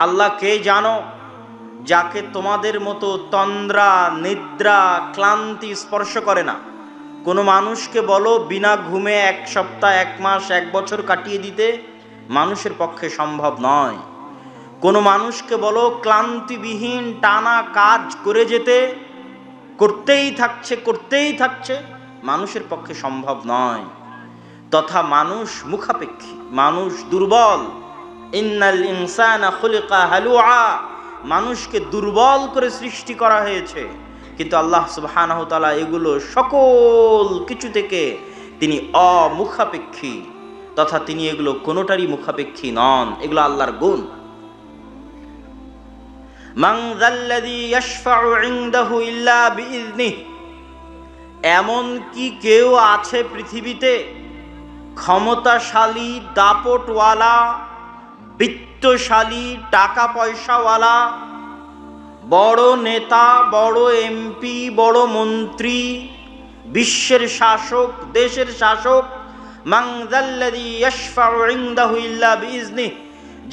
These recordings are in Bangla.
আল্লাহ কে জানো? যাকে তোমাদের মতো তন্দ্রা, নিদ্রা, ক্লান্তি স্পর্শ করে না। কোনো মানুষকে বলো, বিনা ঘুমে এক সপ্তাহ, এক মাস, এক বছর কাটিয়ে দিতে মানুষের পক্ষে সম্ভব নয়। কোনো মানুষকে বলো, ক্লান্তিবিহীন টানা কাজ করে যেতে, করতেই থাকছে করতেই থাকছে, মানুষের পক্ষে সম্ভব নয়। তথা মানুষ মুখাপেক্ষী, মানুষ দুর্বল ইন্নাল ইনসানা খুলিকা হালুআ মানুষকে দুর্বল করে সৃষ্টি করা হয়েছে। কিন্তু আল্লাহ তাআলা এগুলো সকল কিছু থেকে তিনি অমুখাপেক্ষী তথা তিনি এগুলো কোনোটারই মুখাপেক্ষী নন। এগুলো আল্লাহর গুণ। মান এমন কি কেউ আছে পৃথিবীতে? ক্ষমতাশালী, দাপটওয়ালা বিত্তশালী টাকা পয়সাওয়ালা বড় নেতা, বড় এমপি, বড় মন্ত্রী, বিশ্বের শাসক, দেশের শাসক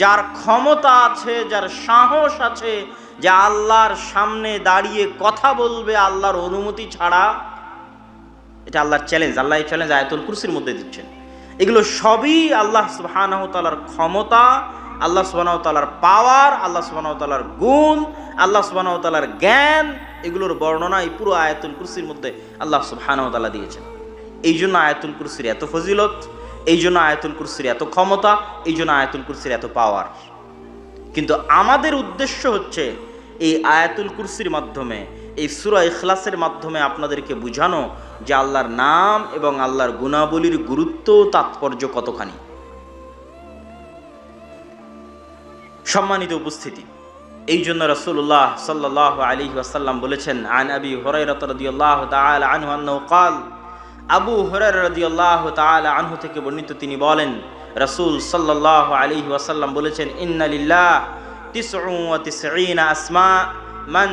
যার ক্ষমতা আছে, যার সাহস আছে, যে আল্লাহর সামনে দাঁড়িয়ে কথা বলবে আল্লাহর অনুমতি ছাড়া, এটা আল্লাহর চ্যালেঞ্জ আল্লাহ এই চ্যালেঞ্জ আয়াতুল কুরসির মধ্যে দিচ্ছেন। এগুলো সবই আল্লাহ তাআলার ক্ষমতা আল্লাহ সুবহানাহু তাআলার পাওয়ার আল্লাহ সুবহানাহু তাআলার গুণ, আল্লাহ সুবহানাহু তাআলার জ্ঞান, এগুলোর বর্ণনা এই পুরো আয়াতুল কুরসির মধ্যে আল্লাহ সুবহানাহু তাআলা দিয়েছেন। এই জন্য আয়াতুল কুরসির এত ফজিলত এই জন্য আয়াতুল কুরসির এত ক্ষমতা এই জন্য আয়াতুল কুরসির এত পাওয়ার কিন্তু আমাদের উদ্দেশ্য হচ্ছে এই আয়াতুল কুরসির মাধ্যমে, এই সুরা ইখলাসের মাধ্যমে আপনাদেরকে বুঝানো যে আল্লাহর নাম এবং আল্লাহর গুণাবলীর গুরুত্ব তাৎপর্য কতখানি। সম্মানিত উপস্থিতি। এই জন্য রসুল্লাহ সাল্লাহ আলী আসাল্লাম বলেছেন, আন আবি হরাইরত রদিয়াল্লাহ তাল আনহু কাল। আবু হরার রদিয়াল্লাহ তাল আনহু থেকে বর্ণিত তিনি বলেন, রসুল সাল্লাহ আলী আসাল্লাম বলেছেন ইন্নালিল্লাহ আসমা মান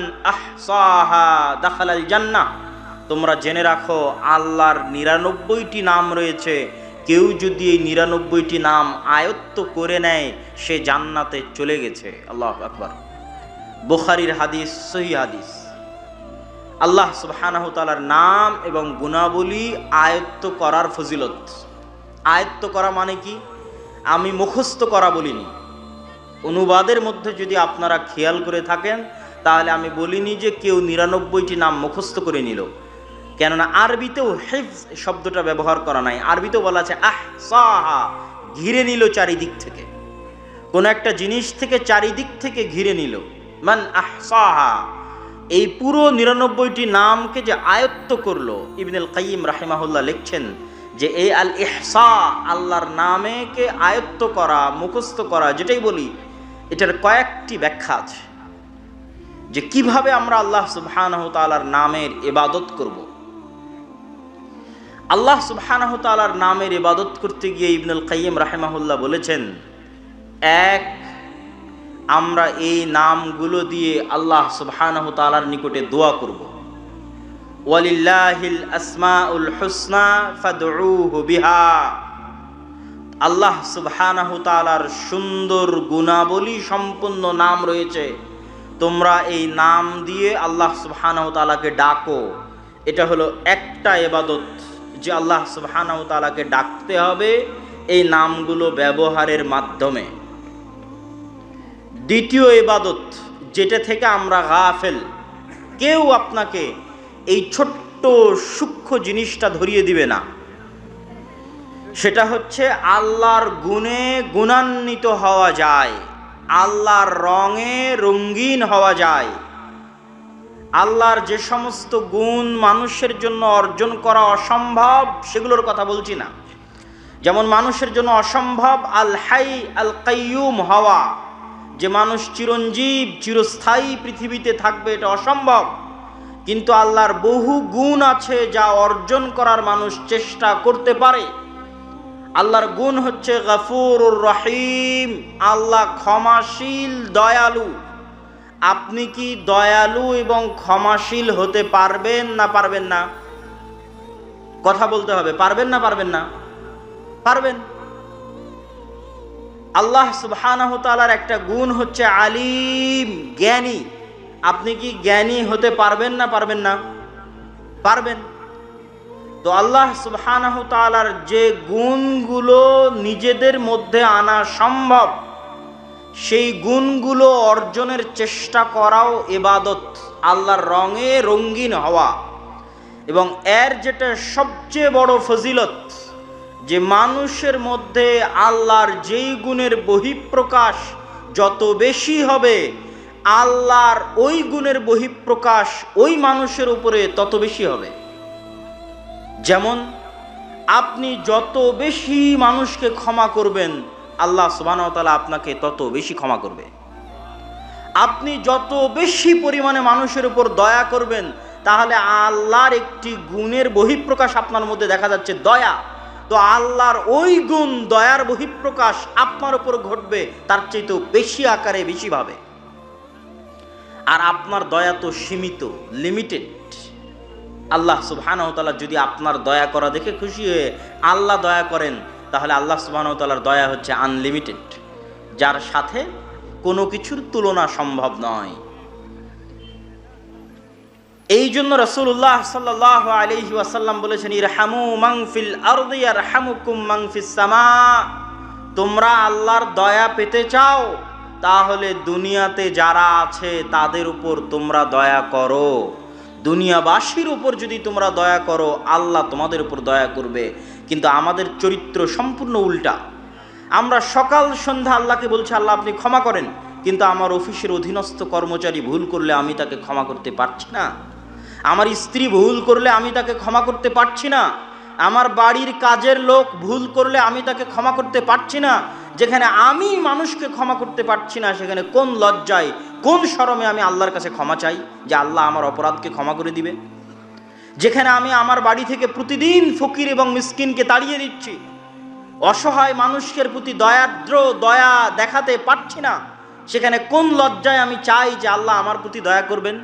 তোমরা জেনে রাখো, আল্লাহর নিরানব্বইটি নাম রয়েছে কেউ যদি এই নিরানব্বইটি নাম আয়ত্ত করে নেয়, সে জান্নাতে চলে গেছে। আল্লাহ আকবার। বোখারির হাদিস, সহি হাদিস। আল্লাহ সুবহানাহু তাআলার নাম এবং গুণাবলী আয়ত্ত করার ফজিলত। আয়ত্ত করা মানে কি? আমি মুখস্থ করা বলিনি। অনুবাদের মধ্যে যদি আপনারা খেয়াল করে থাকেন, তাহলে আমি বলিনি যে কেউ নিরানব্বইটি নাম মুখস্থ করে নিল। কেননা আরবিতেও হেফজ শব্দটা ব্যবহার করা নাই। আরবিতেও বলা আছে, আহ, সাহা ঘিরে নিল চারিদিক থেকে। কোন একটা জিনিস থেকে চারিদিক থেকে ঘিরে নিল। মান আহ, সাহা। এই পুরো নিরানব্বইটি নামকে যে আয়ত্ত করল ইবনুল কাইম রাহিমাহুল্লাহ লিখছেন যে এই আল ইহসা আল্লাহর নামেকে আয়ত্ত করা, মুখস্থ করা, যেটাই বলি, এটার কয়েকটি ব্যাখ্যা আছে। যে কীভাবে আমরা আল্লাহ সুবহানাহ তাআলার নামের ইবাদত করব। আল্লাহ সুবহানাহ তাআলার নামের ইবাদত করতে গিয়ে ইবনুল কাইম রাহিমাহুল্লাহ বলেছেন, এক, আমরা এই নামগুলো দিয়ে আল্লাহ সুবহানাহু তাআলার নিকটে দোয়া করব। ওয়ালিল্লাহিল আসমাউল হুসনা ফাদউহু বিহা। আল্লাহ সুবহানাহু তাআলার সুন্দর গুণাবলী সম্পন্ন নাম রয়েছে। তোমরা এই নাম দিয়ে আল্লাহ সুবহানাহু তাআলাকে ডাকো। এটা হলো একটা এবাদত যে আল্লাহ সুবহানাহু তাআলাকে ডাকতে হবে এই নামগুলো ব্যবহারের মাধ্যমে। দ্বিতীয় ইবাদত, যেটা থেকে আমরা গাফেল, কেউ আপনাকে এই ছোট্ট সূক্ষ্ম জিনিসটা ধরিয়ে দিবে না। সেটা হচ্ছে আল্লাহর গুণে গুণান্বিত হওয়া যায়, আল্লাহর রঙে রঙ্গিন হওয়া যায়। আল্লাহর যে সমস্ত গুণ মানুষের জন্য অর্জন করা অসম্ভব, সেগুলোর কথা বলছি না। যেমন মানুষের জন্য অসম্ভব আল হাই আল কাইয়ুম হওয়া, যে মানুষ চিরঞ্জীব, চিরস্থায়ী পৃথিবীতে থাকবে, এটা অসম্ভব। কিন্তু আল্লাহর বহু গুণ আছে যা অর্জন করার মানুষ চেষ্টা করতে পারে। আল্লাহর গুণ হচ্ছে গফুরুর রহিম, আল্লাহ ক্ষমাশীল, দয়ালু। আপনি কি দয়ালু এবং ক্ষমাশীল হতে পারবেন না পারবেন না? কথা বলতে হবে, পারবেন না পারবেন না? পারবেন? আল্লাহ সুবহানাহ তাআলার একটা গুণ হচ্ছে আলিম, জ্ঞানী। আপনি কি জ্ঞানী হতে পারবেন না পারবেন না? পারবেন? তো আল্লাহ সুবহানাহু তাআলার যে গুণগুলো নিজেদের মধ্যে আনা সম্ভব সেই গুণগুলো অর্জনের চেষ্টা করাও এবাদত আল্লাহর রঙে রঙিন হওয়া। এবং এর যেটা সবচেয়ে বড় ফজিলত, যে মানুষের মধ্যে আল্লাহর যেই গুণের বহিঃপ্রকাশ যত বেশি হবে, আল্লাহর ওই গুণের বহিঃপ্রকাশ ওই মানুষের উপরে তত বেশি হবে। যেমন, আপনি যত বেশি মানুষকে ক্ষমা করবেন আল্লাহ সুবাহতালা আপনাকে তত বেশি ক্ষমা করবে। আপনি যত বেশি পরিমাণে মানুষের উপর দয়া করবেন, তাহলে আল্লাহর একটি গুণের বহিঃপ্রকাশ আপনার মধ্যে দেখা যাচ্ছে, দয়া। তো আল্লাহর ওই গুণ, দয়ার বহিঃপ্রকাশ আপনার উপর ঘটবে, তার চাইতেও বেশি আকারে বেশিভাবে আর আপনার দয়া তো সীমিত লিমিটেড আল্লাহ সুবহানাহু যদি আপনার দয়া করা দেখে খুশি হয়ে আল্লাহ দয়া করেন তাহলে আল্লাহ সুবহানাহু দয়া হচ্ছে আনলিমিটেড যার সাথে কোনো কিছুর তুলনা সম্ভব নয়। এই জন্য রসুল্লাহ সাল্লাহ আলহি বলেছেন, ইরহামু মাংফিল মাংফিস সামা। তোমরা আল্লাহর দয়া পেতে চাও, তাহলে দুনিয়াতে যারা আছে তাদের উপর তোমরা দয়া করো। দুনিয়াবাসীর উপর যদি তোমরা দয়া করো, আল্লাহ তোমাদের উপর দয়া করবে। কিন্তু আমাদের চরিত্র সম্পূর্ণ উল্টা। আমরা সকাল, সন্ধ্যা আল্লাহকে বলছি, আল্লাহ, আপনি ক্ষমা করেন। কিন্তু আমার অফিসের অধীনস্থ কর্মচারী ভুল করলে আমি তাকে ক্ষমা করতে পারছি না। আমার স্ত্রী ভুল করলে আমি তাকে ক্ষমা করতে পারছি না। আমার বাড়ির কাজের লোক ভুল করলে আমি তাকে ক্ষমা করতে পারছি না। যেখানে আমি মানুষকে ক্ষমা করতে পারছি না, সেখানে কোন লজ্জায়, কোন শরমে আমি আল্লাহর কাছে ক্ষমা চাই যে আল্লাহ আমার অপরাধকে ক্ষমা করে দিবে? যেখানে আমি আমার বাড়ি থেকে প্রতিদিন ফকির এবং মিসকিনকে তাড়িয়ে দিচ্ছি। অসহায় মানুষের প্রতি দয়াদ্র দয়া দেখাতে পারছি না। সেখানে কোন লজ্জায় আমি চাই যে আল্লাহ আমার প্রতি দয়া করবেন?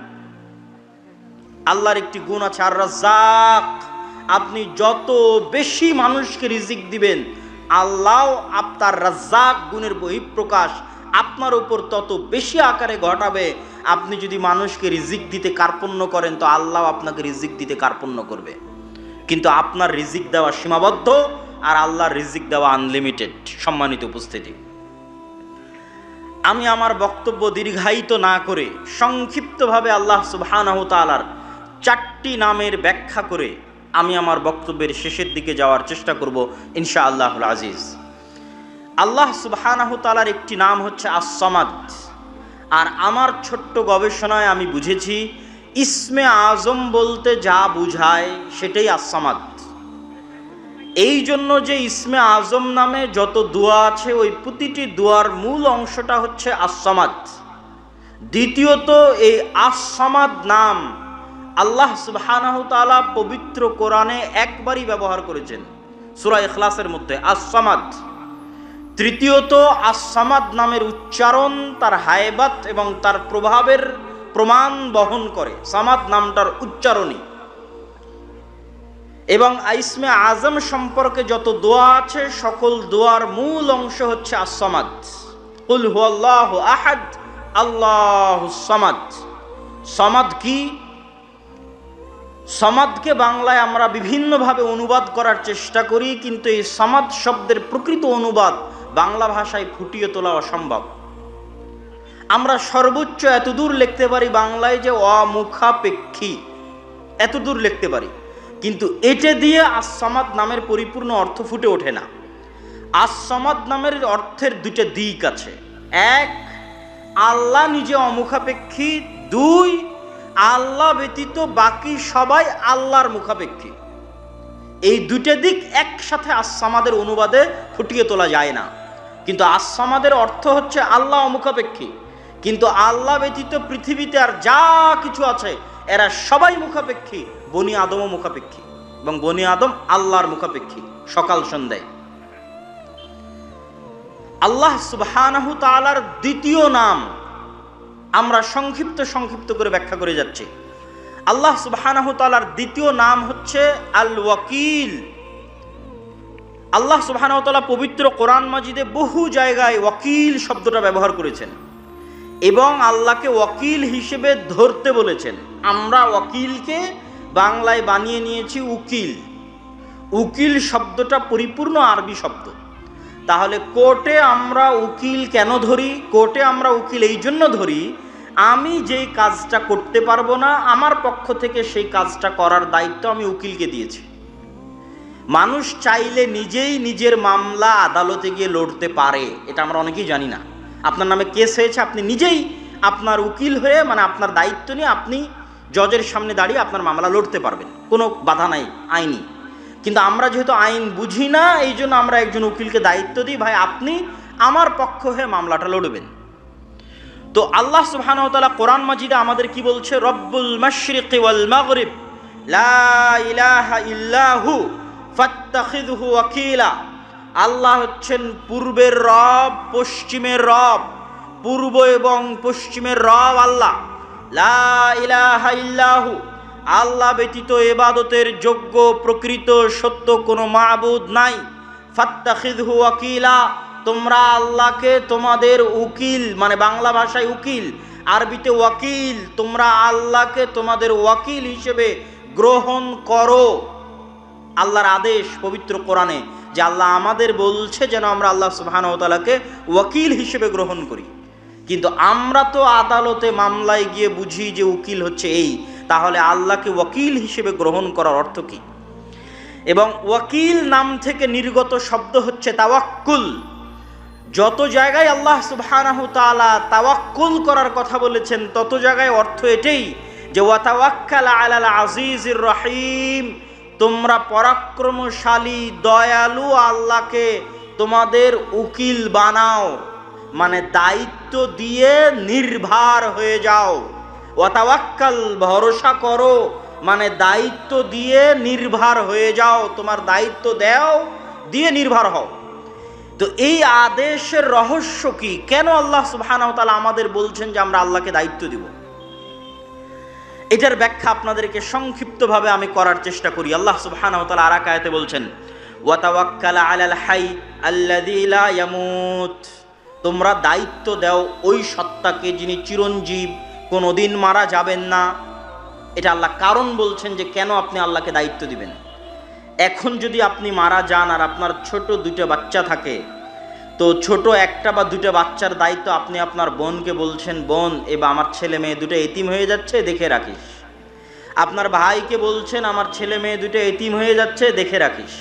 আল্লাহর একটি গুণ আছে আর রাজ্জাক আপনি যত বেশি মানুষকে রিজিক দিবেন আল্লাহ আপনার রাজ্জাক গুণের বহিঃপ্রকাশ আপনার উপর তত বেশি আকারে ঘটাবে। আপনি যদি মানুষকে রিজিক দিতে কার্পণ্য করেন, তো আল্লাহ আপনাকে রিজিক দিতে কার্পণ্য করবে। কিন্তু আপনার রিজিক দেওয়া সীমাবদ্ধ আর আল্লাহর রিজিক দেওয়া আনলিমিটেড সম্মানিত উপস্থিতি। আমি আমার বক্তব্য দীর্ঘায়িত না করে সংক্ষিপ্তভাবে আল্লাহ সুবহানাহ চারটি নামের ব্যাখ্যা করে আমি আমার বক্তব্যের শেষের দিকে যাওয়ার চেষ্টা করব ইনশা আল্লাহ আজিজ। আল্লাহ তালার একটি নাম হচ্ছে আসমাদ আর আমার ছোট্ট গবেষণায় আমি বুঝেছি, ইসমে আজম বলতে যা বুঝায় সেটাই আসামাদ এই জন্য যে ইসমে আজম নামে যত দোয়া আছে, ওই প্রতিটি দোয়ার মূল অংশটা হচ্ছে আসামাদ দ্বিতীয়ত, এই আসামাদ নাম আল্লাহ তাআলা পবিত্র কোরআনে একবারই ব্যবহার করেছেন। সূরা ইখলাসের মধ্যে আসামাদ তৃতীয়ত আসামাদ নামের উচ্চারণ তার হায়বাত এবং তার প্রভাবের প্রমাণ বহন করে। সামাদ নামটার উচ্চারণই। এবং আইসমে আজম সম্পর্কে যত দোয়া আছে, সকল দোয়ার মূল অংশ হচ্ছে আসামাদ কুল হু আল্লাহ আহাদ, আল্লাহ সামাদ। সমাদ কি? সমাদকে বাংলায় আমরা বিভিন্নভাবে অনুবাদ করার চেষ্টা করি, কিন্তু এই সমাদ শব্দের প্রকৃত অনুবাদ বাংলা ভাষায় ফুটিয়ে তোলা অসম্ভব। আমরা সর্বোচ্চ এতদূর লিখতে পারি বাংলায় যে অমুখাপেক্ষী। এতদূর লিখতে পারি। কিন্তু এটা দিয়ে আসামাদ নামের পরিপূর্ণ অর্থ ফুটে ওঠে না। আসামাদ নামের অর্থের দুইটা দিক আছে। এক, আল্লাহ নিজে অমুখাপেক্ষী। দুই, আল্লাহ ব্যতীত বাকি সবাই আল্লাহর মুখাপেক্ষী। এই দুইটা দিক একসাথে আসামাদের অনুবাদে ফুটিয়ে তোলা যায় না। কিন্তু আসামাদের অর্থ হচ্ছে আল্লাহ মুখাপেক্ষী। কিন্তু আল্লাহ ব্যতীত পৃথিবীতে আর যা কিছু আছে, এরা সবাই মুখাপেক্ষী, বনি আদমও মুখাপেক্ষী এবং বনি আদম আল্লাহর মুখাপেক্ষী সকাল সন্ধ্যায়। আল্লাহ তাআলার দ্বিতীয় নাম আমরা সংক্ষিপ্ত সংক্ষিপ্ত করে ব্যাখ্যা করে যাচ্ছি। আল্লাহ সুবহানাহু তাআলার দ্বিতীয় নাম হচ্ছে আল ওয়াকিল আল্লাহ সুবাহানতলা পবিত্র কোরআন মাজিদে বহু জায়গায় ওয়াকিল শব্দটা ব্যবহার করেছেন এবং আল্লাহকে ওয়াকিল হিসেবে ধরতে বলেছেন। আমরা ওয়াকিলকে বাংলায় বানিয়ে নিয়েছি উকিল। উকিল শব্দটা পরিপূর্ণ আরবি শব্দ। তাহলে কোর্টে আমরা উকিল কেন ধরি? কোর্টে আমরা উকিল এই জন্য ধরি আমি যেই কাজটা করতে পারব না, আমার পক্ষ থেকে সেই কাজটা করার দায়িত্ব আমি উকিলকে দিয়েছি। মানুষ চাইলে নিজেই নিজের মামলা আদালতে গিয়ে লড়তে পারে, এটা আমরা অনেকেই জানি না। আপনার নামে কেস হয়েছে, আপনি নিজেই আপনার উকিল হয়ে মানে আপনার দায়িত্ব নিয়ে আপনি জজের সামনে দাঁড়িয়ে আপনার মামলা লড়তে পারবেন। কোনো বাধা নাই, আইনি। কিন্তু আমরা যেহেতু আইন বুঝি না এই জন্য আমরা একজন উকিলকে দায়িত্ব দিই, ভাই, আপনি আমার পক্ষ হয়ে মামলাটা লড়বেন। তো আল্লাহ তাআলা কোরআন মাজিদে আমাদের কি বলছে? রব্বুল মাশরিকি ওয়াল মাগরিব। লা ইলাহা ইল্লাহু ফাত্তাখিযহু ওয়াকিলা। আল্লাহ হচ্ছেন পূর্বের রব, পশ্চিমের রব, পূর্ব এবং পশ্চিমের রব আল্লাহ। লা ইলাহা ইল্লাহু। আল্লাহ ব্যতীত এবাদতের যোগ্য, প্রকৃত, সত্য কোনো মাবুদ নাই। ফাত্তাখিযহু ওয়াকিলা। তোমরা আল্লাহকে তোমাদের উকিল মানে বাংলা ভাষায় উকিল, আরবিতে ওয়াকিল, তোমরা আল্লাহকে তোমাদের ওয়াকিল হিসেবে গ্রহণ করো। আল্লাহর আদেশ পবিত্র কোরআনে যে আল্লাহ আমাদের বলছে যেন আমরা আল্লাহ সুবাহানতালাকে ওয়াকিল হিসেবে গ্রহণ করি। কিন্তু আমরা তো আদালতে মামলায় গিয়ে বুঝি যে উকিল হচ্ছে এই, তাহলে আল্লাহকে ওয়াকিল হিসেবে গ্রহণ করার অর্থ কী? এবং ওয়াকিল নাম থেকে নির্গত শব্দ হচ্ছে তাওয়াক্কুল। যত জায়গায় আল্লাহ সুবহানাহু তাওয়াক্কুল করার কথা বলেছেন, তত জায়গায় অর্থ এটাই যে, ওয়াতাওয়াক্কাল আলাল আজিজির রহিম তোমরা পরাক্রমশালী, দয়ালু আল্লাহকে তোমাদের উকিল বানাও। মানে দায়িত্ব দিয়ে নির্ভার হয়ে যাও। ওয়াতাওয়াক্কাল ভরসা করো। মানে দায়িত্ব দিয়ে নির্ভার হয়ে যাও। তোমার দায়িত্ব দাও, দিয়ে নির্ভর হও। তো এই আদেশের রহস্য কি? কেন আল্লাহ সুবহানাহু আমাদের বলছেন যে আমরা আল্লাহকে দায়িত্ব দিব? এটার ব্যাখ্যা আপনাদেরকে সংক্ষিপ্তভাবে আমি করার চেষ্টা করি। আল্লাহ সুবহানাহু তাআলা আর বলছেন তোমরা দায়িত্ব দাও ওই সত্তাকে যিনি চিরঞ্জীব, কোনোদিন মারা যাবেন না। এটা আল্লাহ কারণ বলছেন যে কেন আপনি আল্লাহকে দায়িত্ব দিবেন? এখন যদি আপনি মারা যান আর আপনার ছোট দুটো বাচ্চা থাকে, তো ছোট একটা বা দুটো বাচ্চার দায়িত্ব আপনি আপনার বোনকে বলছেন, বোন, এবার আমার ছেলে মেয়ে দুটো এতিম হয়ে যাচ্ছে, দেখে রাখিস। আপনার ভাইকে বলছেন, আমার ছেলে মেয়ে দুটো এতিম হয়ে যাচ্ছে, দেখে রাখিস।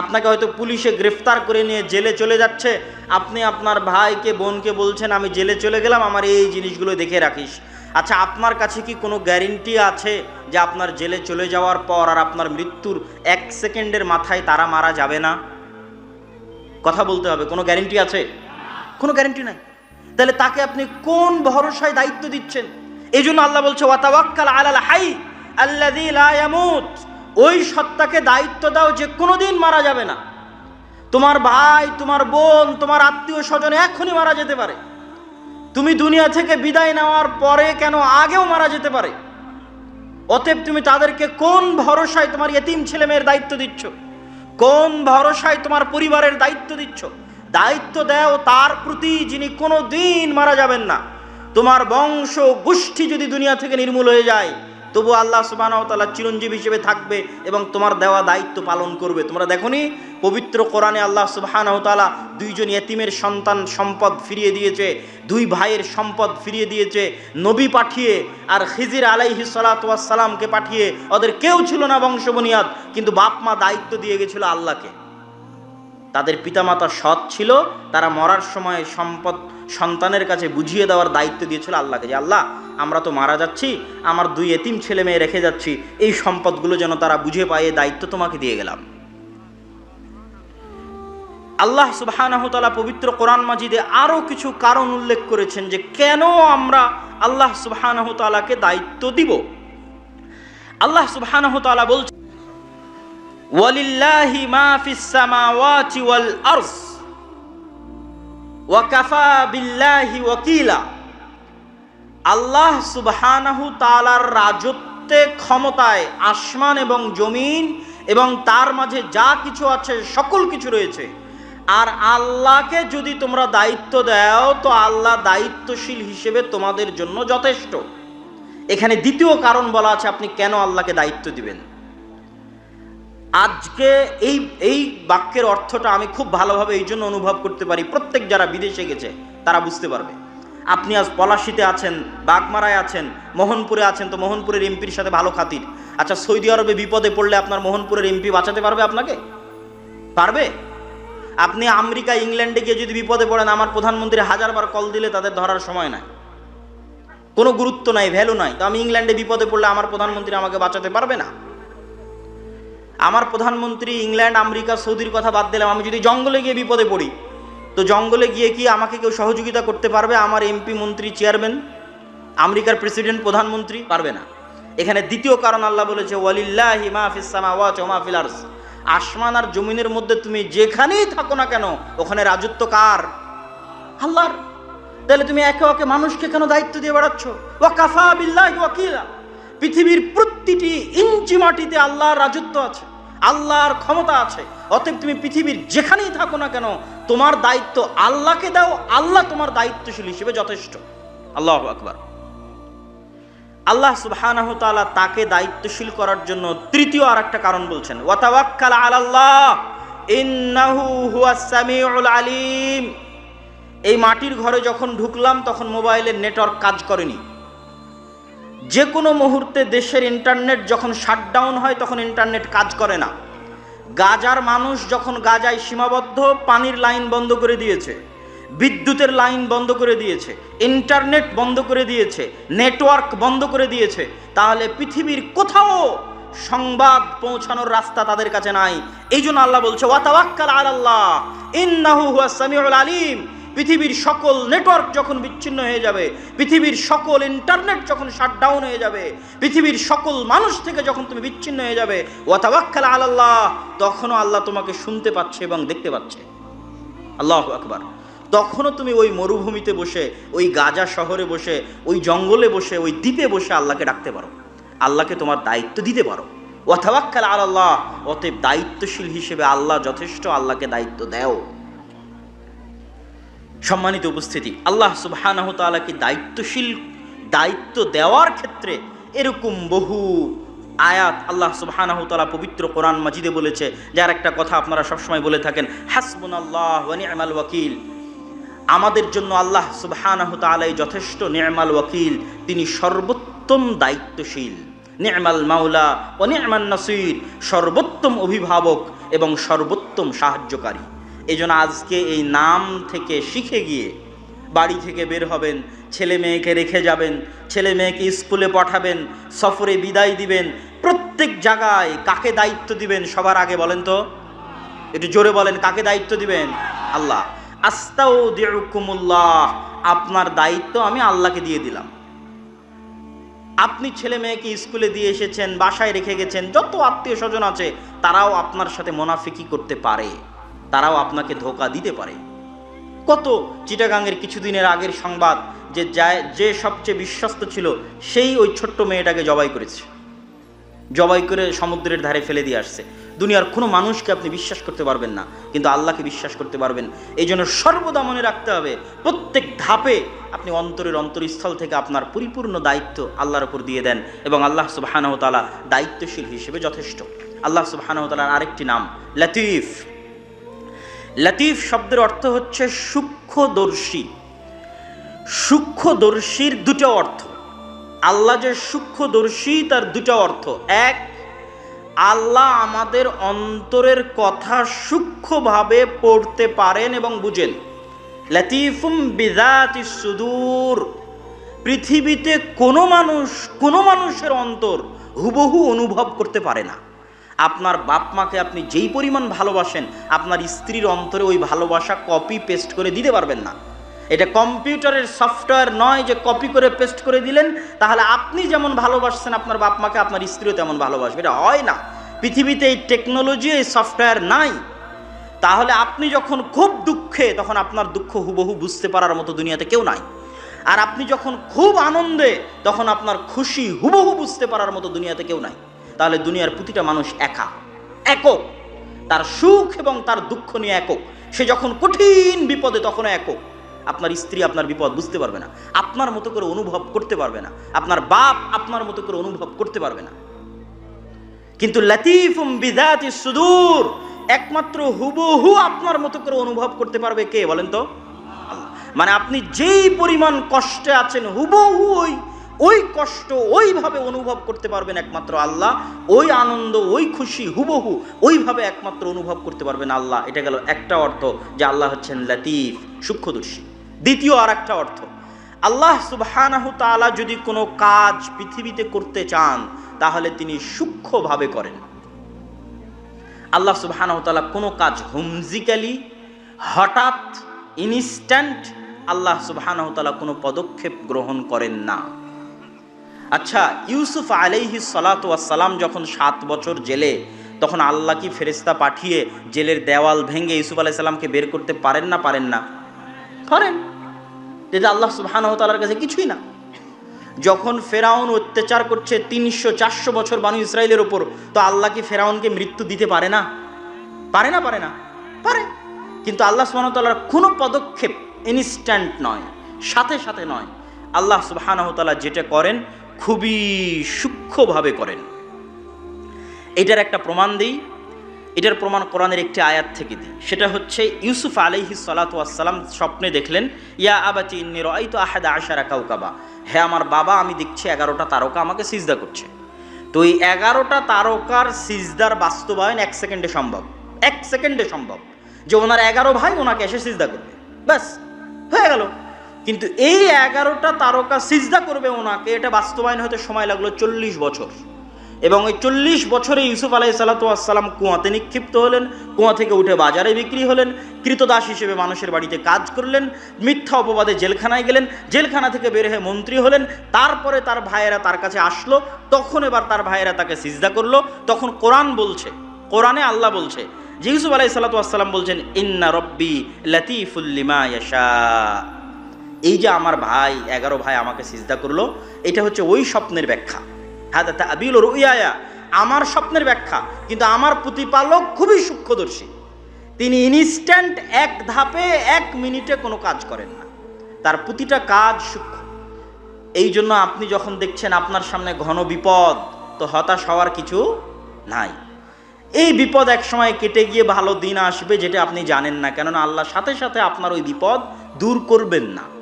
আপনাকে হয়তো পুলিশে গ্রেফতার করে নিয়ে জেলে চলে যাচ্ছে। আপনি আপনার ভাইকে, বোনকে বলছেন, আমি জেলে চলে গেলাম, আমার এই জিনিসগুলো দেখে রাখিস। আচ্ছা আপনার কাছে কি কোনো গ্যারেন্টি আছে যে আপনার জেলে চলে যাওয়ার পর আর আপনার মৃত্যুর এক সেকেন্ডের মাথায় তারা মারা যাবে না? কথা বলতে হবে, কোনো গ্যারেন্টি আছে? কোনো গ্যারেন্টি নাই। তাহলে তাকে আপনি কোন ভরসায় দায়িত্ব দিচ্ছেন? এই জন্য আল্লাহ বলছে হাই ওই সত্তাকে দায়িত্ব দাও যে কোনোদিন মারা যাবে না। তোমার ভাই, তোমার বোন, তোমার আত্মীয় স্বজন এখনই মারা যেতে পারে। তুমি দুনিয়া থেকে বিদায় নেওয়ার পরে কেন আগেও মারা যেতে পারে? অতএব তুমি তাদেরকে কোন ভরসায় তোমার এতিম ছেলে মেয়ের দায়িত্ব দিচ্ছ? কোন ভরসায় তোমার পরিবারের দায়িত্ব দিচ্ছ? দায়িত্ব দেও তার প্রতি যিনি কোনো দিন মারা যাবেন না। তোমার বংশ গোষ্ঠী যদি দুনিয়া থেকে নির্মূল হয়ে যায় তবু আল্লাহ সুবাহতালা চিরঞ্জীব হিসেবে থাকবে এবং তোমার দেওয়া দায়িত্ব পালন করবে। তোমরা দেখনি, পবিত্র কোরআনে আল্লাহ সুবাহানতালা দুইজন এতিমের সন্তান সম্পদ ফিরিয়ে দিয়েছে, দুই ভাইয়ের সম্পদ ফিরিয়ে দিয়েছে, নবী পাঠিয়ে আর খিজির আলাইহি সালাতামকে পাঠিয়ে ওদের কেউ ছিল না বংশবনিয়াদ, কিন্তু বাপ মা দায়িত্ব দিয়ে গেছিল আল্লাহকে। তাদের পিতামাতা সৎ ছিল, তারা মরার সময় সম্পদ সন্তানের কাছে বুঝিয়ে দেওয়ার দায়িত্ব দিয়েছিল আল্লাহকে, যে আল্লাহ, আমরা তো মারা যাচ্ছি, আমার দুই এতিম ছেলে মেয়ে রেখে যাচ্ছি, এই সম্পদগুলো যেন তারা বুঝে পায়, এই দায়িত্ব তোমাকে দিয়ে গেলাম। আল্লাহ সুবাহানহতালা পবিত্র কোরআন মাজিদে আরও কিছু কারণ উল্লেখ করেছেন যে কেন আমরা আল্লাহ সুবাহানহতালাকে দায়িত্ব দিব। আল্লাহ সুবাহানহতালা বলছেন ওয়ালিল্লাহি আল্লাহ সুবহানাহু রাজত্বে ক্ষমতায় আসমান এবং জমিন এবং তার মাঝে যা কিছু আছে, সকল কিছু রয়েছে। আর আল্লাহকে যদি তোমরা দায়িত্ব দাও, তো আল্লাহ দায়িত্বশীল হিসেবে তোমাদের জন্য যথেষ্ট। এখানে দ্বিতীয় কারণ বলা আছে, আপনি কেন আল্লাহকে দায়িত্ব দিবেন? আজকে এই এই বাক্যের অর্থটা আমি খুব ভালোভাবে এই জন্য অনুভব করতে পারি। প্রত্যেক যারা বিদেশে গেছে, তারা বুঝতে পারবে। আপনি আজ পলাশিতে আছেন, বাগমারায় আছেন, মোহনপুরে আছেন, তো মোহনপুরের এমপির সাথে ভালো খাতির। আচ্ছা সৌদি আরবে বিপদে পড়লে আপনার মোহনপুরের এমপি বাঁচাতে পারবে আপনাকে? পারবে? আপনি আমেরিকা, ইংল্যান্ডে গিয়ে যদি বিপদে পড়েন, আমার প্রধানমন্ত্রী হাজারবার কল দিলে তাদের ধরার সময় নাই। কোনো গুরুত্ব নাই ভ্যালু নাই। তো আমি ইংল্যান্ডে বিপদে পড়লে আমার প্রধানমন্ত্রী আমাকে বাঁচাতে পারবে না? আমার প্রধানমন্ত্রী, ইংল্যান্ড, আমেরিকা, সৌদির কথা বাদ দিলাম। আমি যদি জঙ্গলে গিয়ে বিপদে পড়ি, তো জঙ্গলে গিয়ে কি আমাকে কেউ সহযোগিতা করতে পারবে? আমার এমপি মন্ত্রী চেয়ারম্যান আমেরিকার প্রেসিডেন্ট প্রধানমন্ত্রী পারবে না। এখানে দ্বিতীয় কারণ আল্লাহ বলেছে, ওয়ালিল্লাহি মা ফিস সামাওয়াতি ওয়া মা ফিল আসমান আর জমিনের মধ্যে তুমি যেখানেই থাকো না কেন, ওখানে রাজত্ব কার? আল্লাহর। তাহলে তুমি একে ওকে মানুষকে কেন দায়িত্ব দিয়ে বেড়াচ্ছ? ওয়া কাফা বিল্লাহি পৃথিবীর প্রতিটি ইঞ্চি মাটিতে আল্লাহর রাজত্ব আছে। আল্লাহর ক্ষমতা আছে। অতএব তুমি পৃথিবীর যেখানেই থাকো না কেন, তোমার দায়িত্ব আল্লাহকে দাও, আল্লাহ তোমার দায়িত্বশীল হিসেবে যথেষ্ট। আল্লাহ আকবার। আল্লাহ তাআলা তাকে দায়িত্বশীল করার জন্য তৃতীয় আর একটা কারণ বলছেন। ওয়াতাওয়াক্কাল আলাল্লাহ, ইন্নাহু হুয়াস আলিম। এই মাটির ঘরে যখন ঢুকলাম, তখন মোবাইলের নেটওয়ার্ক কাজ করেনি। যে কোনো মুহূর্তে দেশের ইন্টারনেট যখন শাটডাউন হয়, তখন ইন্টারনেট কাজ করে না। গাজার মানুষ যখন গাজায় সীমাবদ্ধ, পানির লাইন বন্ধ করে দিয়েছে, বিদ্যুতের লাইন বন্ধ করে দিয়েছে, ইন্টারনেট বন্ধ করে দিয়েছে, নেটওয়ার্ক বন্ধ করে দিয়েছে, তাহলে পৃথিবীর কোথাও সংবাদ পৌঁছানোর রাস্তা তাদের কাছে নাই। এই জন্য আল্লাহ বলছে ওয়াতাওয়াক্কাল আলাল্লাহ, ইন্নাহু হুয়াস সামিউল আলিম। পৃথিবীর সকল নেটওয়ার্ক যখন বিচ্ছিন্ন হয়ে যাবে, পৃথিবীর সকল ইন্টারনেট যখন শাটডাউন হয়ে যাবে, পৃথিবীর সকল মানুষ থেকে যখন তুমি বিচ্ছিন্ন হয়ে যাবে, ওয়াতাওয়াক্কাল আলাল্লাহ, তখনও আল্লাহ তোমাকে শুনতে পাচ্ছে এবং দেখতে পাচ্ছে। আল্লাহ আকবার। তখনও তুমি ওই মরুভূমিতে বসে, ওই গাজা শহরে বসে, ওই জঙ্গলে বসে, ওই দ্বীপে বসে আল্লাহকে ডাকতে পারো। আল্লাহকে তোমার দায়িত্ব দিতে পারো। ওয়াতাওয়াক্কাল আল্লাহ অতএব দায়িত্বশীল হিসেবে আল্লাহ যথেষ্ট আল্লাহকে দায়িত্ব দেও। সম্মানিত উপস্থিতি, আল্লাহ সুবহানাহ তাআলাকে দায়িত্বশীল, দায়িত্ব দেওয়ার ক্ষেত্রে এরকম বহু আয়াত আল্লাহ সুবহানাহু তাআলা পবিত্র কোরআন মাজিদে বলেছে, যার একটা কথা আপনারা সবসময় বলে থাকেন, হাসবুনাল্লাহ ওয়া নি'মাল ওয়াকিল। আমাদের জন্য আল্লাহ সুবহানাহু তাআলাই যথেষ্ট নি'মাল ওয়াকিল, তিনি সর্বোত্তম দায়িত্বশীল। নি'মাল মাওলা ও নি'মান নাসির, সর্বোত্তম অভিভাবক এবং সর্বোত্তম সাহায্যকারী। এই জন্য আজকে এই নাম থেকে শিখে গিয়ে বাড়ি থেকে বের হবেন, ছেলে মেয়েকে রেখে যাবেন, ছেলে মেয়েকে স্কুলে পাঠাবেন, সফরে বিদায় দিবেন, প্রত্যেক জায়গায় কাকে দায়িত্ব দিবেন সবার আগে বলেন তো? একটু জোরে বলেন, কাকে দায়িত্ব দিবেন? আল্লাহ। আস্তাও দিউকুমুল্লাহ আপনার দায়িত্ব আমি আল্লাহকে দিয়ে দিলাম। আপনি ছেলে মেয়েকে স্কুলে দিয়ে এসেছেন, বাসায় রেখে গেছেন, যত আত্মীয় স্বজন আছে, তারাও আপনার সাথে মোনাফিকি করতে পারে। তারাও আপনাকে ধোকা দিতে পারে। কত চিটাগাংয়ের কিছুদিনের আগের সংবাদ যে যে সবচেয়ে বিশ্বস্ত ছিল, সেই ওই ছোট্ট মেয়েটাকে জবাই করেছে। জবাই করে সমুদ্রের ধারে ফেলে দিয়ে আসছে। দুনিয়ার কোনো মানুষকে আপনি বিশ্বাস করতে পারবেন না, কিন্তু আল্লাহকে বিশ্বাস করতে পারবেন। এই জন্য সর্বদা মনে রাখতে হবে, প্রত্যেক ধাপে আপনি অন্তরের অন্তরস্থল থেকে আপনার পরিপূর্ণ দায়িত্ব আল্লাহর উপর দিয়ে দেন এবং আল্লাহ সুবাহানহ তালা দায়িত্বশীল হিসেবে যথেষ্ট। আল্লাহ সুবাহানহ তালার আরেকটি নাম, লতিফ। লতিফ শব্দের অর্থ হচ্ছে সূক্ষ্মদর্শী। সূক্ষ্মদর্শীর দুটো অর্থ। আল্লাহ যে সূক্ষ্মদর্শী, তার দুটো অর্থ। এক, আল্লাহ আমাদের অন্তরের কথা সূক্ষ্মভাবে পড়তে পারেন এবং বুঝেন। লতিফুম বিজাতি সুদূর। পৃথিবীতে কোনো মানুষ, কোনো মানুষের অন্তর হুবহু অনুভব করতে পারে না। আপনার বাপ মাকে আপনি যেই পরিমাণ ভালোবাসেন, আপনার স্ত্রীর অন্তরে ওই ভালোবাসা কপি পেস্ট করে দিতে পারবেন না। এটা কম্পিউটারের সফটওয়্যার নয় যে কপি করে পেস্ট করে দিলেন, তাহলে আপনি যেমন ভালোবাসছেন আপনার বাপ মাকে আপনার স্ত্রীও তেমন ভালোবাসবে। এটা হয় না। পৃথিবীতে এই টেকনোলজি এই সফটওয়্যার নাই। তাহলে আপনি যখন খুব দুঃখে, তখন আপনার দুঃখ হুবহু বুঝতে পারার মতো দুনিয়াতে কেউ নাই। আর আপনি যখন খুব আনন্দে, তখন আপনার খুশি হুবহু বুঝতে পারার মতো দুনিয়াতে কেউ নাই। তাহলে দুনিয়ার প্রতিটা মানুষ একা। একক। তার সুখ এবং তার দুঃখ নিয়ে একক। সে যখন কঠিন বিপদে তখনও একক। আপনার স্ত্রী আপনার বিপদ বুঝতে পারবে না। আপনার মতো করে অনুভব করতে পারবে না। আপনার বাপ আপনার মতো করে অনুভব করতে পারবে না। কিন্তু লতিফুম বিদাতি সুদূর। একমাত্র হুবহু আপনার মতো করে অনুভব করতে পারবে কে? বলেন তো। মানে আপনি যেই পরিমাণ কষ্টে আছেন, হুবহু ওই ওই কষ্ট ওইভাবে অনুভব করতে পারবেন একমাত্র আল্লাহ। ওই আনন্দ, ওই খুশি, হুবহু ওইভাবে একমাত্র অনুভব করতে পারবেন আল্লাহ। এটা গেল একটা অর্থ যে আল্লাহ হচ্ছেন লতিফ, সূক্ষ্মদর্শী। দ্বিতীয় আর একটা অর্থ, আল্লাহ সুবহানাহু তাআলা যদি কোনো কাজ পৃথিবীতে করতে চান, তাহলে তিনি সূক্ষ্মভাবে করেন। আল্লাহ সুবহানাহু তাআলা কোনো কাজ হুমজিক্যালি, হঠাৎ ইনস্ট্যান্ট আল্লাহ সুবহানাহু তাআলা কোনো পদক্ষেপ গ্রহণ করেন না। আচ্ছা ইউসুফ আলাইহি সালাম যখন সাত বছর জেলে তখন আল্লাহ কি ফেরেস্তা পাঠিয়ে জেলের দেওয়াল ভেঙে ইউসুফ আলাইসাল্লামকে বের করতে পারেন না পারেন না? পারেন। যেটা আল্লাহ সুবহানাহু তাআলার কাছে কিছুই না। যখন ফেরাউন অত্যাচার করছে তিনশো চারশো বছর বানু ইসরায়েলের ওপর তো আল্লাহ কি ফেরাউনকে মৃত্যু দিতে পারে না? পারে না পারে না? পারে। কিন্তু আল্লাহ সুবহানাহু তাআলার কোনো পদক্ষেপ ইনস্ট্যান্ট নয় সাথে সাথে নয়। আল্লাহ সুবহানাহু তাআলা যেটা করেন খুবই সূক্ষ্মভাবে করেন। এটার একটা প্রমাণ দিই। এটার প্রমাণ কোরআনের একটি আয়াত থেকে দিই। সেটা হচ্ছে ইউসুফ আলাইহি সালাতাম স্বপ্নে দেখলেন, ইয়া আবাতি ইন্নি রাইতু আহাদা আশারা কাউকাবা হ্যাঁ আমার বাবা, আমি দেখছি এগারোটা তারকা আমাকে সিজদা করছে। তো এই এগারোটা তারকার সিজদার বাস্তবায়ন এক সেকেন্ডে সম্ভব। এক সেকেন্ডে সম্ভব যে ওনার এগারো ভাই ওনাকে এসে সিজদা করবে। ব্যাস, হয়ে গেল। কিন্তু এই এগারোটা তারকা সিজদা করবে ওনাকে, এটা বাস্তবায়ন হতে সময় লাগল চল্লিশ বছর। এবং ওই চল্লিশ বছরে ইউসুফ আলাই সাল্লাতাম কুয়াতে নিক্ষিপ্ত হলেন, কুয়া থেকে উঠে বাজারে বিক্রি হলেন কৃতদাস হিসেবে মানুষের বাড়িতে কাজ করলেন, মিথ্যা অপবাদে জেলখানায় গেলেন, জেলখানা থেকে বের হয়ে মন্ত্রী হলেন, তারপরে তার ভাইয়েরা তার কাছে আসলো, তখন এবার তার ভাইয়েরা তাকে সিজদা করল, তখন কোরআন বলছে, কোরআনে আল্লাহ বলছে, যে ইউসুফ আলাই সাল্লাতাম বলছেন, ইন্না রব্বি লতিফুল্লিমা ইয়াশা। এই যে আমার ভাই, এগারো ভাই আমাকে সিজদা করল, এটা হচ্ছে ওই স্বপ্নের ব্যাখ্যা। হ্যাঁ হাদা তাবিল রুইয়া আমার স্বপ্নের ব্যাখ্যা। কিন্তু আমার প্রতিপালক খুবই সূক্ষ্মদর্শী। তিনি ইনস্ট্যান্ট এক ধাপে এক মিনিটে কোনো কাজ করেন না। তার প্রতিটা কাজ সূক্ষ্ম। এই জন্য আপনি যখন দেখছেন আপনার সামনে ঘন বিপদ, তো হতাশ হওয়ার কিছু নাই। এই বিপদ এক সময় কেটে গিয়ে ভালো দিন আসবে, যেটা আপনি জানেন না। কেননা আল্লাহ সাথে সাথে আপনার ওই বিপদ দূর করবেন না।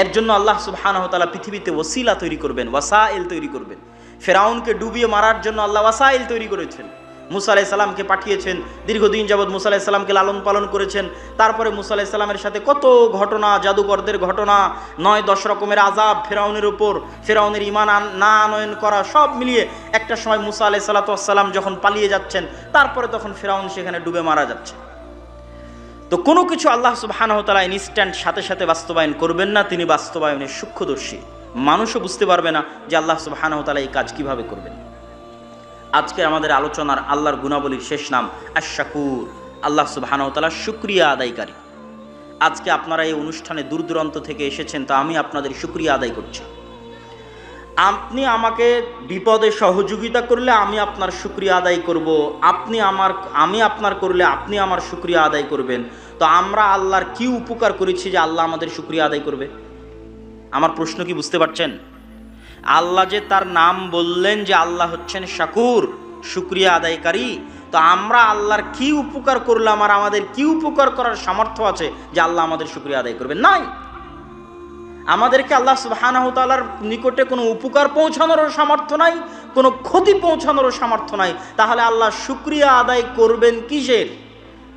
এর জন্য আল্লাহ সুবহানাহু তাআলা পৃথিবীতে ওসিলা তৈরি করবেন, ওয়াসাইল তৈরি করবেন। ফেরাউনকে ডুবিয়ে মারার জন্য আল্লাহ ওয়াসাইল তৈরি করেছেন। মুসা আলাহি সাল্লামকে পাঠিয়েছেন, দীর্ঘদিন যাবৎ মুসা আলাহি সাল্লামকে লালন পালন করেছেন। তারপরে মুসা আলাহি সাল্লামের সাথে কত ঘটনা, জাদুকরদের ঘটনা, নয় দশ রকমের আজাব ফেরাউনের উপর, ফেরাউনের ইমান না আনয়ন করা সব মিলিয়ে একটা সময় মুসা আলাহি সাল্লাতাম যখন পালিয়ে যাচ্ছেন, তারপরে তখন ফেরাউন সেখানে ডুবে মারা যাচ্ছে। তো কোনো কিছু আল্লাহ সুবহানাহু তাআলা ইনস্ট্যান্ট সাথে সাথে বাস্তবায়ন করবেন না, তিনি বাস্তবায়নের সূক্ষ্মদর্শী। মানুষও বুঝতে পারবে না যে আল্লাহ সুবহানাহু তাআলা এই কাজ কীভাবে করবেন। আজকে আমাদের আলোচনার আল্লাহর গুণাবলীর শেষ নাম আশাকুর আল্লাহ সুবহানাহু তাআলা শুক্রিয়া আদায়কারী। আজকে আপনারা এই অনুষ্ঠানে দূর দূরান্ত থেকে এসেছেন, তো আমি আপনাদের শুক্রিয়া আদায় করছি। আপনি আমাকে বিপদে সহযোগিতা করলে আমি আপনার শুক্রিয়া আদায় করব। আপনি আমার, আমি আপনার করলে আপনি আমার শুক্রিয়া আদায় করবেন। তো আমরা আল্লাহর কি উপকার করেছি যে আল্লাহ আমাদের শুক্রিয়া আদায় করবে? আমার প্রশ্ন কি বুঝতে পারছেন? আল্লাহ যে তার নাম বললেন যে আল্লাহ হচ্ছেন শাকুর, শুক্রিয়া আদায়কারী, তো আমরা আল্লাহর কি উপকার করলাম আর আমাদের কি উপকার করার সামর্থ্য আছে যে আল্লাহ আমাদের শুক্রিয়া আদায় করবেন? নাই! আমাদেরকে আল্লাহ সুবহানাহু তাআলার নিকটে কোনো উপকার পৌঁছানোরও সামর্থ্য নাই, কোনো ক্ষতি পৌঁছানোরও সামর্থ্য নাই। তাহলে আল্লাহ শুক্রিয়া আদায় করবেন কিসের?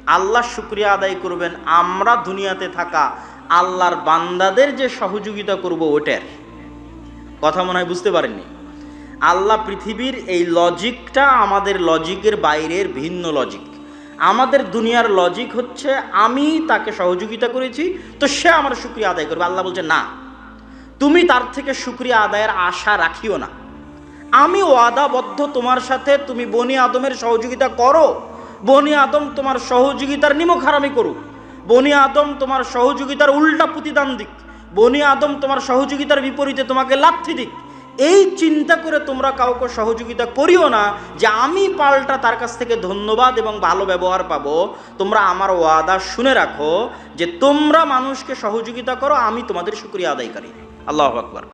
আল্লাহ শুক্রিয়া আদায় করবেন আমরা দুনিয়াতে থাকা আল্লাহর বান্দাদের যে সহযোগিতা করব ওটার। কথা মনে হয় বুঝতে পারেননি? আল্লাহ পৃথিবীর এই লজিকটা আমাদের লজিকের বাইরের ভিন্ন লজিক আমাদের দুনিয়ার লজিক হচ্ছে আমি তাকে সহযোগিতা করেছি, তো সে আমার শুক্রিয়া আদায় করবে। আল্লাহ বলছে, না, তুমি তার থেকে শুক্রিয়া আদায়ের আশা রাখিও না। আমি ওয়াদাবদ্ধ তোমার সাথে, তুমি বনি আদমের সহযোগিতা করো। বনি আদম তোমার সহযোগিতার নিমক হারামি করুক। বনি আদম তোমার সহযোগিতার উল্টা প্রতিদান দিক। বনি আদম তোমার সহযোগিতার বিপরীতে তোমাকে লাথি দিক। এই চিন্তা করে তোমরা কাউকে সহযোগিতা করিও না যে আমি পাল্টা তার কাছ থেকে ধন্যবাদ এবং ভালো ব্যবহার পাবো। তোমরা আমার ওয়াদা শুনে রাখো যে তোমরা মানুষকে সহযোগিতা করো, আমি তোমাদের শুক্রিয়া আদায়কারী। আল্লাহ আকবর।